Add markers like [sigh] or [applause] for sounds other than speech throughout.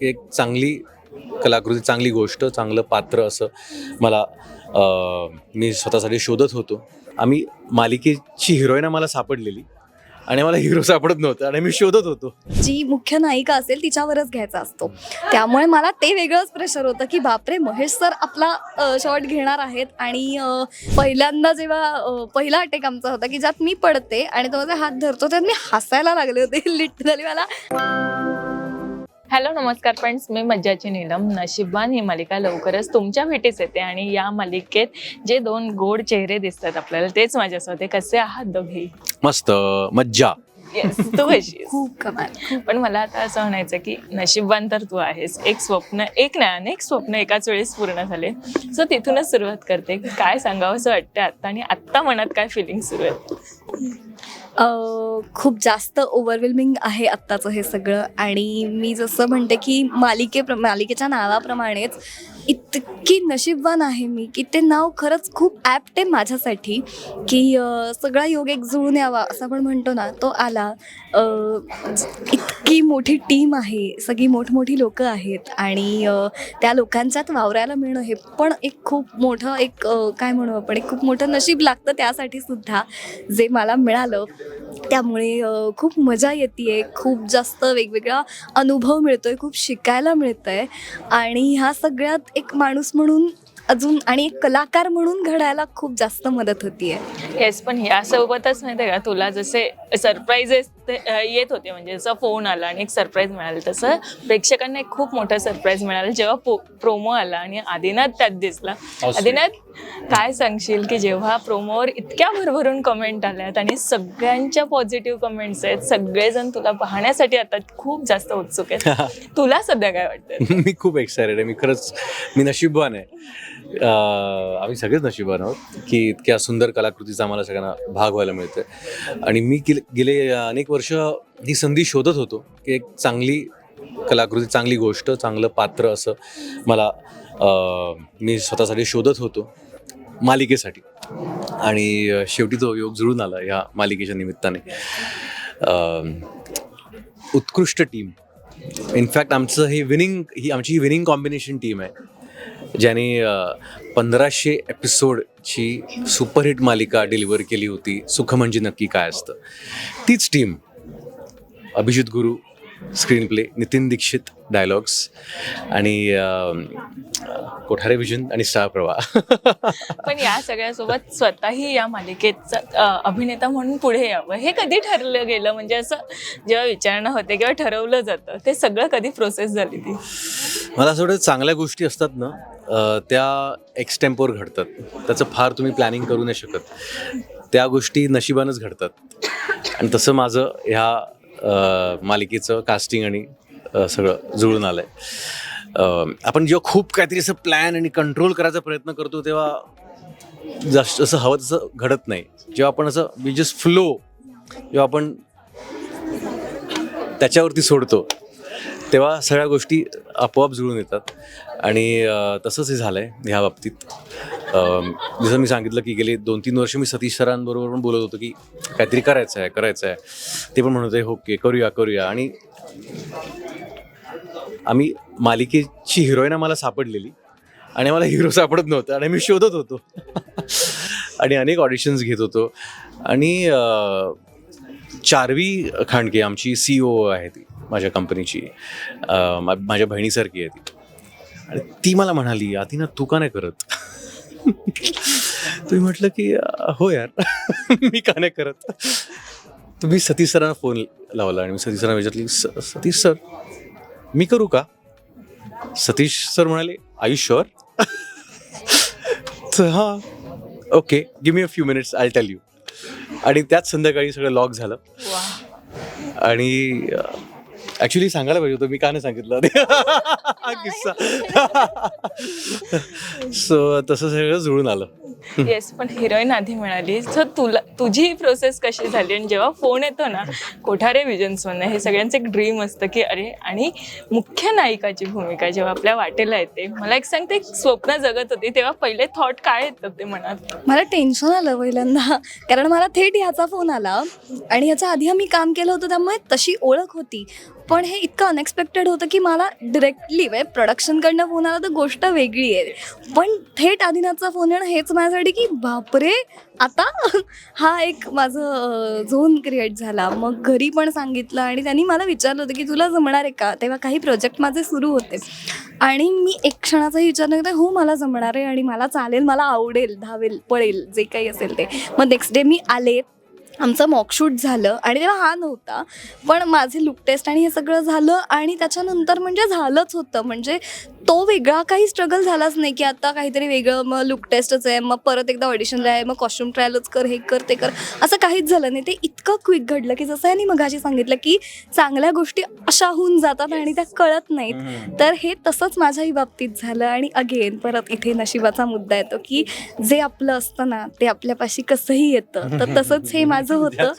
की एक चांगली कलाकृती चांगली गोष्ट चांगलं पात्र असं मला मी स्वतःसाठी शोधत होतो. आम्ही मालिकेची हिरोईन मला सापडलेली आणि मला हिरो सापडत नव्हतं आणि मी शोधत होतो. जी मुख्य नायिका असेल तिच्यावरच घ्यायचा असतो. त्यामुळे मला ते वेगळंच प्रेशर होतं की बापरे महेश सर आपला शॉट घेणार आहेत आणि पहिल्यांदा जेव्हा पहिला अटेक आमचा होता की ज्यात मी पडते आणि तो माझा हात धरतो त्यात मी हसायला लागले होते. [laughs] लिटरली मला हॅलो नमस्कार फ्रेंड्स मी मज्जाची नीलम. नशिबान ही मालिका लवकरच तुमच्या भेटीस येते आणि या मालिकेत जे दोन गोड चेहरे दिसतात आपल्याला तेच माझ्यासोबत. कसे आहात दोघे? मस्त. मज्जा. येस तू कशी? [laughs] खूप कमाल. पण मला आता असं म्हणायचं की नशिबवान तर तू आहेस. एक स्वप्न एक नाही अनेक स्वप्न एकाच वेळेस पूर्ण झाले. सो तिथूनच सुरुवात करते. काय सांगावं असं वाटतं आत्ता? आणि आत्ता मनात काय फिलिंग सुरू आहेत खूप जास्त ओव्हरवेल्मिंग आहे आत्ताचं हे सगळं. आणि मी जसं म्हणते की मालिके मालिकेच्या नावाप्रमाणेच इतकी नशीबवान आहे मी की ते नाव खरंच खूप ॲप्ट आहे माझ्यासाठी की सगळा योग एक जुळून यावा असं आपण म्हणतो ना तो आला. इतकी मोठी टीम आहे सगळी मोठमोठी लोकं आहेत आणि त्या लोकांच्यात वावरायला मिळणं हे पण एक खूप मोठं एक काय म्हणू आपण एक खूप मोठं नशीब लागतं त्यासाठी सुद्धा जे मला मिळालं. त्यामुळे खूप मजा येते खूप जास्त वेगवेगळा अनुभव मिळतोय खूप शिकायला मिळतंय. आणि ह्या सगळ्यात एक माणूस म्हणून अजून आणि एक कलाकार म्हणून घडायला खूप जास्त मदत होतीये. येस पण यासोबतच माहिती आहे का तुला जसे सरप्राईजेस येत होते. म्हणजे जसं फोन आला आणि एक सरप्राईज मिळालं तसं प्रेक्षकांना एक खूप मोठं सरप्राईज मिळालं. जेव्हा प्रोमो आला आणि आदिनाथ त्यात दिसला. आदिनाथ काय सांगशील की जेव्हा प्रोमोवर इतक्या भरभरून कमेंट आल्यात आणि सगळ्यांच्या पॉझिटिव्ह कमेंट्स आहेत सगळेजण तुला पाहण्यासाठी आता खूप जास्त उत्सुक आहेत. [laughs] तुला सध्या काय वाटतं [laughs] मी खूप एक्सायटेड आहे. मी खरंच मी नशीबवान आहे. आम्ही सगळेच नशीबवान आहोत की इतक्या सुंदर कलाकृतीचा आम्हाला सगळ्यांना भाग व्हायला मिळतोय. आणि मी गेले अनेक वर्ष ही संधी शोधत होतो की एक चांगली कलाकृती चांगली गोष्ट चांगलं पात्र असं मला मी स्वतःसाठी शोधत होतो. मालिकेसाठी. आणि शेवटी तो योग जुळून आला ह्या मालिकेच्या निमित्ताने. उत्कृष्ट टीम. इनफॅक्ट आमचं हे विनिंग ही आमची ही विनिंग कॉम्बिनेशन टीम आहे ज्याने पंधराशे एपिसोडची सुपरहिट मालिका डिलिव्हर केली होती. सुख म्हणजे नक्की काय असतं. तीच team Abhijit Guru screenplay Nitin Dixit dialogues आणि कोठारे विजन आणि स्टार प्रवाह [laughs] पण या सगळ्यासोबत स्वतःही या मालिकेचा अ, अभिनेता म्हणून पुढे यावं हे कधी ठरलं गेलं? म्हणजे असं जेव्हा विचारणा होते किंवा ठरवलं जातं ते सगळं कधी प्रोसेस झाली ती? मला असं वाटतं चांगल्या गोष्टी असतात ना त्या एक्सटेम्पोर घडतात. त्याचं फार तुम्ही प्लॅनिंग करू नाही शकत. त्या गोष्टी नशिबानंच घडतात. आणि तसं माझं ह्या मालिकेचं कास्टिंग आणि सगळं जुळून आलं आहे आपण जेव्हा खूप काहीतरी असं प्लॅन आणि कंट्रोल करायचा प्रयत्न करतो तेव्हा जास्त असं हवं तसं घडत नाही. जेव्हा आपण असं वी जस्ट फ्लो जेव्हा आपण त्याच्यावरती सोडतो. तेव्हा सगळ्या गोष्टी आपोआप जुळून येतात. आणि तसंच हे झालं आहे ह्या बाबतीत. जसं मी सांगितलं की गेले दोन तीन वर्ष मी सतीश सरांबरोबर पण बोलत होतो की काहीतरी करायचं आहे करायचं आहे ते पण म्हणत आहे ओके करूया करूया. आणि आम्ही मालिकेची हिरोईन आम्हाला सापडलेली आणि मला हिरो सापडत नव्हतं आणि मी शोधत होतो. [laughs] आणि अनेक ऑडिशन्स घेत होतो. आणि चारवी खांडके आमची सी ओ आहे ती माझ्या कंपनीची. माझ्या बहिणीसारखी आहे ती. आणि ती मला म्हणाली आधी ना तू का नाही करत? [laughs] तुम्ही म्हटलं की हो यार [laughs] मी का नाही करत? तुम्ही सतीश सरांना फोन लावला आणि मी सतीश सरांना विचारली "स- सतीश सर मी करू का? सतीश सर म्हणाले आयु शुअर हां okay give me a few minutes I tell you आणि त्याच संध्याकाळी सगळं लॉक झालं. आणि ॲक्च्युली सांगायला पाहिजे होतं मी का नाही सांगितलं हा किस्सा. सो तसं सगळं जुळून आलं. येस पण हिरोईन आधी मिळाली सो तुला तुझी ही प्रोसेस कशी झाली? आणि जेव्हा फोन येतो ना कोठारे विजन सोनं हे सगळ्यांचं एक ड्रीम असतं की अरे आणि मुख्य नायिकाची भूमिका जेव्हा आपल्या वाटेला येते मला एक सांगते एक स्वप्न जगत होती तेव्हा पहिले थॉट काय येतात ते मनात? मला टेन्शन आलं पहिल्यांदा कारण मला थेट ह्याचा फोन आला. आणि ह्याच्या आधी मी काम केलं होतं त्यामुळे तशी ओळख होती. पण हे इतकं अनएक्सपेक्टेड होतं की मला डिरेक्टली म्हणजे प्रोडक्शनकडनं फोन आला तर गोष्ट वेगळी आहे. पण थेट आदिनाथचा फोन येणं हेच माझ्यासाठी की बापरे आता हा एक माझं झोन क्रिएट झाला. मग घरी पण सांगितलं आणि त्यांनी मला विचारलं होतं की तुला जमणार आहे का? तेव्हा काही प्रोजेक्ट माझे सुरू होते. आणि मी एक क्षणाचाही विचार नाही हो मला जमणार आहे आणि मला चालेल मला आवडेल धावेल पळेल जे काही असेल ते. मग नेक्स्ट डे मी आले आमचं मॉकशूट झालं आणि तेव्हा हा नव्हता. पण माझे लुक टेस्ट आणि हे सगळं झालं आणि त्याच्यानंतर म्हणजे झालंच होतं. म्हणजे तो वेगळा काही स्ट्रगल झालाच नाही की आता काहीतरी वेगळं मग लुक टेस्टच आहे मग परत एकदा ऑडिशनला आहे मग कॉस्ट्युम ट्रायलच कर हे कर ते कर. असं काहीच झालं नाही. ते इतकं क्विक घडलं की जसं यांनी मगाशी सांगितलं की चांगल्या गोष्टी अशा होऊन जातात आणि त्या कळत नाहीत. तर हे तसंच माझ्याही बाबतीत झालं आणि अगेन परत इथे नशिबाचा मुद्दा येतो की जे आपलं असतं ना ते आपल्यापाशी कसंही येतं. तर तसंच हे माझं [laughs] [laughs] होतं.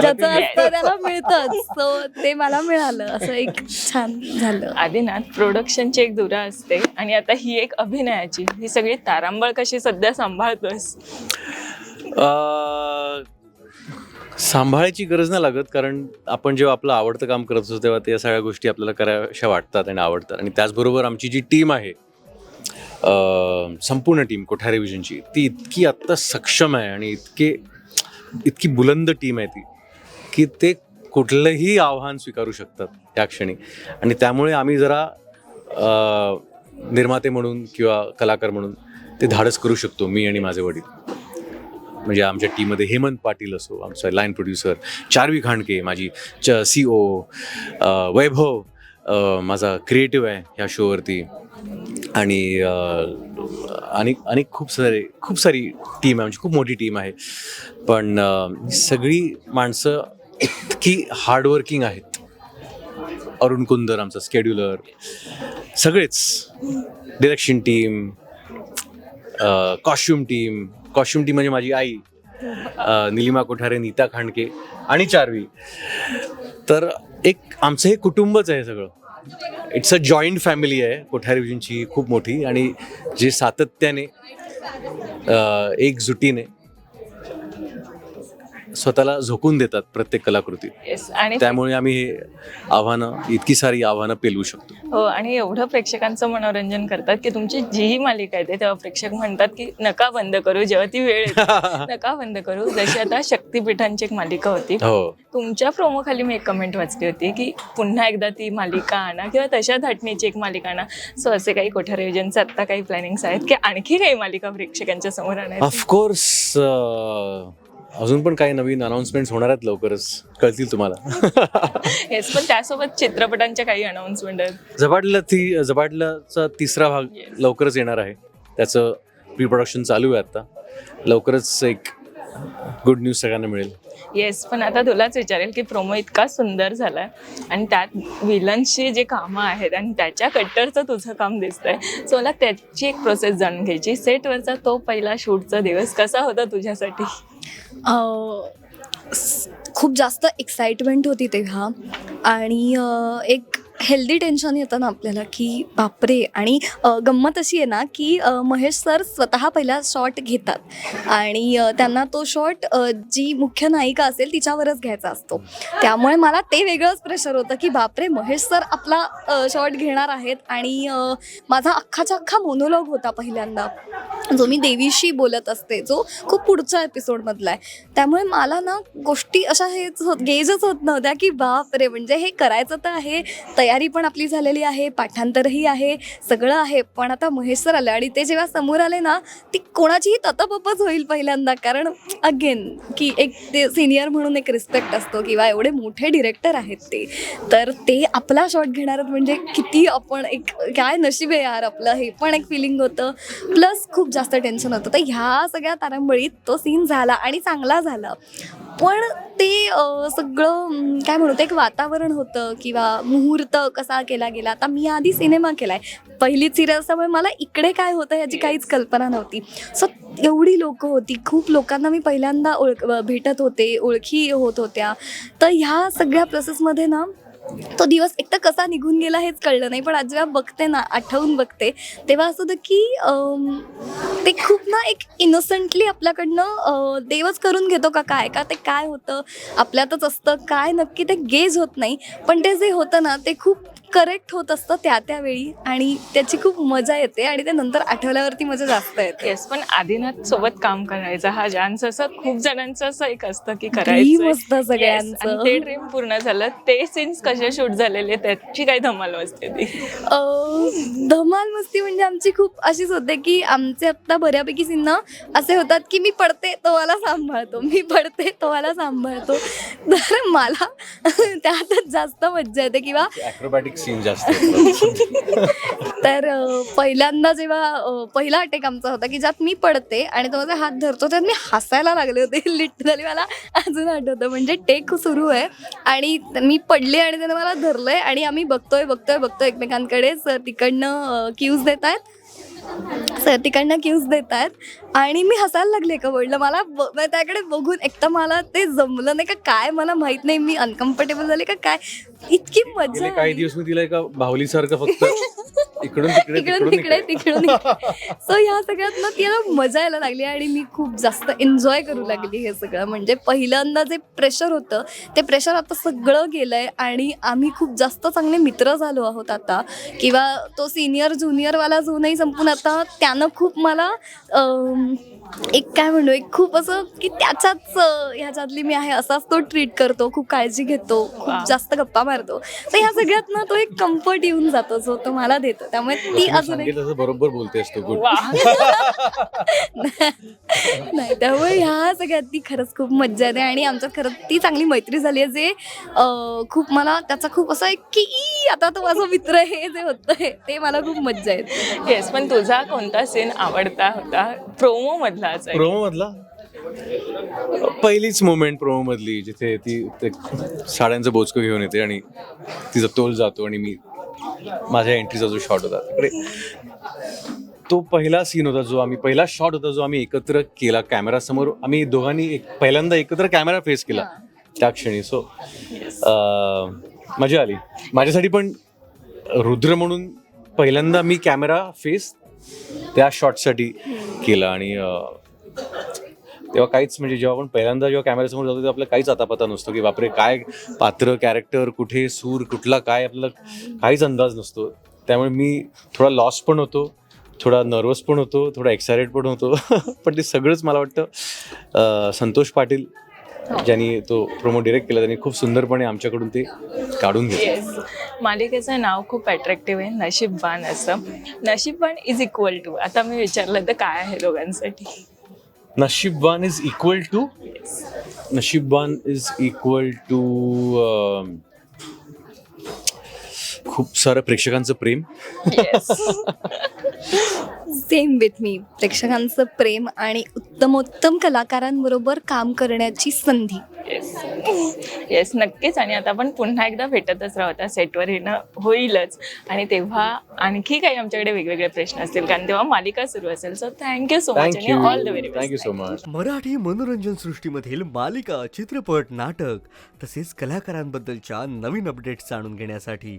ज्याचं असतं त्याला मिळतंच. सो ते मला मिळालं. असं एक छान झालं. आदिनाथ प्रोडक्शनची एक दुरा असते. आणि आता ही एक अभिनयाची. ही सगळी तारांबळ कशी सध्या सांभाळतोस अं, सांभाळायची गरज नाही लागत. कारण आपण जेव्हा आपलं आवडतं काम करत असतो तेव्हा त्या सगळ्या गोष्टी आपल्याला कराव्याशा वाटतात आणि आवडतात. आणि त्याचबरोबर आमची जी टीम आहे अं, संपूर्ण टीम कोठारे विजनची ती इतकी आत्ता सक्षम आहे आणि इतके इतकी बुलंद टीम आहे ती की ते कुठलंही आव्हान स्वीकारू शकतात त्या क्षणी. आणि त्यामुळे आम्ही जरा निर्माते म्हणून किंवा कलाकार म्हणून ते धाडस करू शकतो मी आणि माझे वडील. म्हणजे आमच्या टीममध्ये हेमंत पाटील असो आमचा लाईन प्रोड्युसर चारवी खांडके माझी च सी ओ वैभव माझा क्रिएटिव्ह आहे ह्या शोवरती आणि अनेक अनेक खूप सारे खूप सारी टीम आहे आमची खूप मोठी टीम आहे. पण सगळी माणसं इतकी हार्डवर्किंग आहेत. अरुण कुंदर आमचा स्केड्युलर सगळेच. Direction team costume team costume team म्हणजे माझी आई निलिमा कोठारे नीता खांडके आणि चारवी. तर एक आमचं हे कुटुंबच आहे सगळं. इट्स अ जॉईंट फॅमिली आहे कोठारे विजनची खूप मोठी आणि जे सातत्याने एकजुटीने स्वतःला झोकून देतात प्रत्येक कलाकृतीत येस आणि त्यामुळे आम्ही हे आव्हानं इतकी सारी आव्हानं पेलवू शकतो. हो आणि एवढं प्रेक्षकांचं मनोरंजन करतात की तुमची जीही मालिका येते तेव्हा प्रेक्षक म्हणतात की नका बंद करू जेव्हा ती वेळ येते [laughs] नका बंद करू. जशी आता शक्तिपीठांची एक मालिका होती हो. तुमच्या प्रोमो खाली मी एक कमेंट वाचली होती की पुन्हा एकदा ती मालिका आणा किंवा तशा धाटणीची एक मालिका आणा. सो असे काही कोठारे योजनचे आत्ता काही प्लॅनिंग्स आहेत की आणखी काही मालिका प्रेक्षकांच्या समोर आणायची? ऑफकोर्स अजून पण काही नवीन अनाउन्समेंट्स होणार आहेत लवकरच. कळतील तुम्हाला. येस पण त्यासोबत चित्रपटांच्या काही अनाउन्समेंट आहेत. झपाटला ती झपाटलाचा तिसरा भाग Yes. लवकरच येणार आहे. त्याचं प्री प्रोडक्शन चालू आहे आता. लवकरच एक गुड न्यूज सगळ्यांना मिळेल. येस पण आता तुलाच विचारेल की प्रोमो इतका सुंदर झालाय आणि त्यात विलनची जे कामं आहेत आणि त्याच्या कट्टरचं तुझं काम दिसतंय. सो मला त्याची एक प्रोसेस जाणून घ्यायची. सेटवरचा तो पहिला शूटचा दिवस कसा होता तुझ्यासाठी? खूप जास्त एक्साइटमेंट होती तेव्हा. आणि एक हेल्दी टेन्शन येतं ना आपल्याला की बापरे आणि गंमत अशी आहे ना की महेश सर स्वतः पहिला शॉट घेतात. आणि त्यांना तो शॉट जी मुख्य नायिका असेल तिच्यावरच घ्यायचा असतो. त्यामुळे मला ते वेगळंच प्रेशर होतं की बापरे महेश सर आपला शॉट घेणार आहेत. आणि माझा अख्खाच्या अख्खा मोनोलॉग होता पहिल्यांदा जो मी देवीशी बोलत असते जो खूप पुढच्या एपिसोडमधला आहे. त्यामुळे मला ना गोष्टी अशा हेच होत गेजच होत नव्हत्या की बाप रे म्हणजे हे करायचं तर आहे तयारी पण आपली झालेली आहे पाठांतरही आहे सगळं आहे. पण आता महेश सर आले आणि ते जेव्हा समोर आले ना ती कोणाचीही ततपपच होईल पहिल्यांदा. कारण अगेन की एक ते सिनियर म्हणून एक रिस्पेक्ट असतो किंवा एवढे मोठे डिरेक्टर आहेत ते. तर ते आपला शॉट घेणार आहेत म्हणजे किती आपण एक काय नशीब आहे यार आपलं? हे पण एक फिलिंग होतं. प्लस खूप जास्त टेन्शन होतं. तर ह्या सगळ्या तारांबळीत तो सीन झाला आणि चांगला झाला. पण ते सगळं काय म्हणू ते एक वातावरण होतं किंवा मुहूर्त कसा केला गेला. आता मी आधी सिनेमा केलाय. पहिलीच सिरियल असल्यामुळे मला इकडे काय होतं याची काहीच कल्पना नव्हती. सो एवढी लोकं होती. खूप लोकांना मी पहिल्यांदा ओळख भेटत होते ओळखी होत होत्या. तर ह्या सगळ्या प्रोसेसमध्ये ना तो दिवस एकतर कसा निघून गेला हेच कळलं नाही पण आज जेव्हा बघते ना आठवून बघते तेव्हा असं होतं की अम, ते खूप ना एक इनोसंटली आपल्याकडनं अ, देवच करून घेतो का काय का ते काय होतं आपल्यातच असतं काय नक्की ते गेज होत नाही पण ते जे होतं ना ते खूप करेक्ट होत असतं त्या त्यावेळी आणि त्याची खूप मजा येते आणि ते नंतर आठवल्यावरती मजा जास्त येते. येस पण आदिनाथ सोबत काम करायचं हा ज्यांचं असं खूप जणांचं असं एक असतं की Dream करायचं असतं सगळ्यांचं. ते ड्रीम पूर्ण झालं. ते सीन्स कसे शूट झालेले त्याची काही धमाल असते ती अ, धमाल मस्ती म्हणजे आमची खूप अशीच होते की आमचे आत्ता बऱ्यापैकी सिन्न असे होतात की मी पडते तो मला सांभाळतो. मी पडते तो मला सांभाळतो. तर मला [laughs] त्यातच जास्त मज्जा येते किंवा ॲक्रोबॅटिक सीन जास्त [laughs] तर अ, पहिल्यांदा जेव्हा अ, पहिला अटेक आमचा होता की ज्यात मी पडते आणि तो माझा हात धरतो त्यात मी हसायला लागले होते. [laughs] लिटरली मला अजून आठवतं. म्हणजे टेक सुरू आहे आणि मी पडले आणि त्याने मला धरलंय आणि आम्ही बघतोय बघतोय बघतोय एकमेकांकडे. सर तिकडनं क्यूज देत आहेत सर तिकडनं क्यूज देत आहेत आणि मी हसायला लागले एका वर्डला मला ब- त्याकडे बघून एक तर मला ते जमलं नाही का? काय मला माहीत नाही मी अनकम्फर्टेबल झाले का काय? इतकी मजा गेले काही आली. दिवस मी तिला एका बाहुलीसारखं फक्त [laughs] इकडून तिकडे इकडून तिकडे तिकडून सो [laughs] ह्या सगळ्यात ना तिला मजा यायला लागली आणि मी खूप जास्त एन्जॉय करू लागली हे सगळं. म्हणजे पहिल्यांदा जे प्रेशर होतं ते प्रेशर आता सगळं गेलंय आणि आम्ही खूप जास्त चांगले मित्र झालो आहोत आता. किंवा तो सिनियर ज्युनियरवाला जो नाही संपून आता त्यानं खूप मला एक काय म्हणू एक खूप असं की त्याच्याच ह्याच्यातली मी आहे असाच तो ट्रीट करतो खूप काळजी घेतो खूप. जास्त गप्पा मारतो. तर ह्या सगळ्यात ना तो एक कम्फर्ट येऊन जातो जो तो मला देतो. त्यामुळे ती अजून एक बरोबर बोलतेस तू गुड. वा [laughs] नाही त्यामुळे ह्या सगळ्यात ती खरंच खूप मज्जा येते आणि आमच्यात खरंच ती चांगली मैत्री झाली आहे जे खूप मला त्याचा खूप असं एक की "ई, आता तो माझा मित्र आहे हे जे होतंय ते मला खूप मज्जा येते. येस पण तुझा कोणता सीन आवडता होता? प्रोमो मधलाच आहे प्रोमो मधला? पहिलीच मोमेंट प्रोमो मधली जिथे ती ते साड्यांचं बोचकं घेऊन येते आणि तिचा तोल जातो आणि मी माझ्या एंट्रीचा जो शॉट होता तिकडे तो पहिला सीन होता जो आम्ही पहिला शॉट होता जो आम्ही एकत्र केला कॅमेरा समोर आम्ही दोघांनी एक पहिल्यांदा एकत्र कॅमेरा फेस केला त्या क्षणी. सो मजा आली. माझ्यासाठी पण रुद्र म्हणून पहिल्यांदा मी कॅमेरा फेस त्या शॉटसाठी केला आणि तेव्हा काहीच म्हणजे जेव्हा आपण पहिल्यांदा जेव्हा कॅमेऱ्यासमोर जातो तेव्हा आपल्याला काहीच आतापता नसतो की बापरे काय पात्र कॅरेक्टर कुठे सूर कुठला काय आपल्याला काहीच अंदाज नसतो. त्यामुळे मी थोडा लॉस पण होतो थोडा नर्वस पण होतो थोडा एक्सायटेड पण होतो. [laughs] पण ते सगळंच मला वाटतं संतोष पाटील ज्यांनी तो प्रोमो डिरेक्ट केला त्यांनी खूप सुंदरपणे आमच्याकडून ते काढून घेतलं. मालिकेचं नाव खूप अट्रॅक्टिव्ह आहे नशीबबान असं. नशीबबान इज इक्वल टू आता मी विचारलं तर काय आहे दोघांसाठी? नशीबवान इज इक्वल टू नशीबवान इज इक्वल टू खूप सारं प्रेक्षकांचं प्रेम. [laughs] सेम विथ मी प्रेक्षकांचं प्रेम आणि उत्तमोत्तम कलाकारांबरोबर काम करण्याची संधी. येस येस नक्कीच. आणि आता आपण पुन्हा एकदा भेटतच राहू. आता सेटवर येणं होईलच. आणि तेव्हा आणखी काही आमच्याकडे वेगवेगळे प्रश्न असतील कारण तेव्हा मालिका सुरू असेल. So thank you so much आणि all the very thank you thank you so much Marathi मनोरंजन सृष्टीमधील मालिका चित्रपट नाटक तसेच कलाकारांबद्दलच्या नवीन अपडेट्स जाणून घेण्यासाठी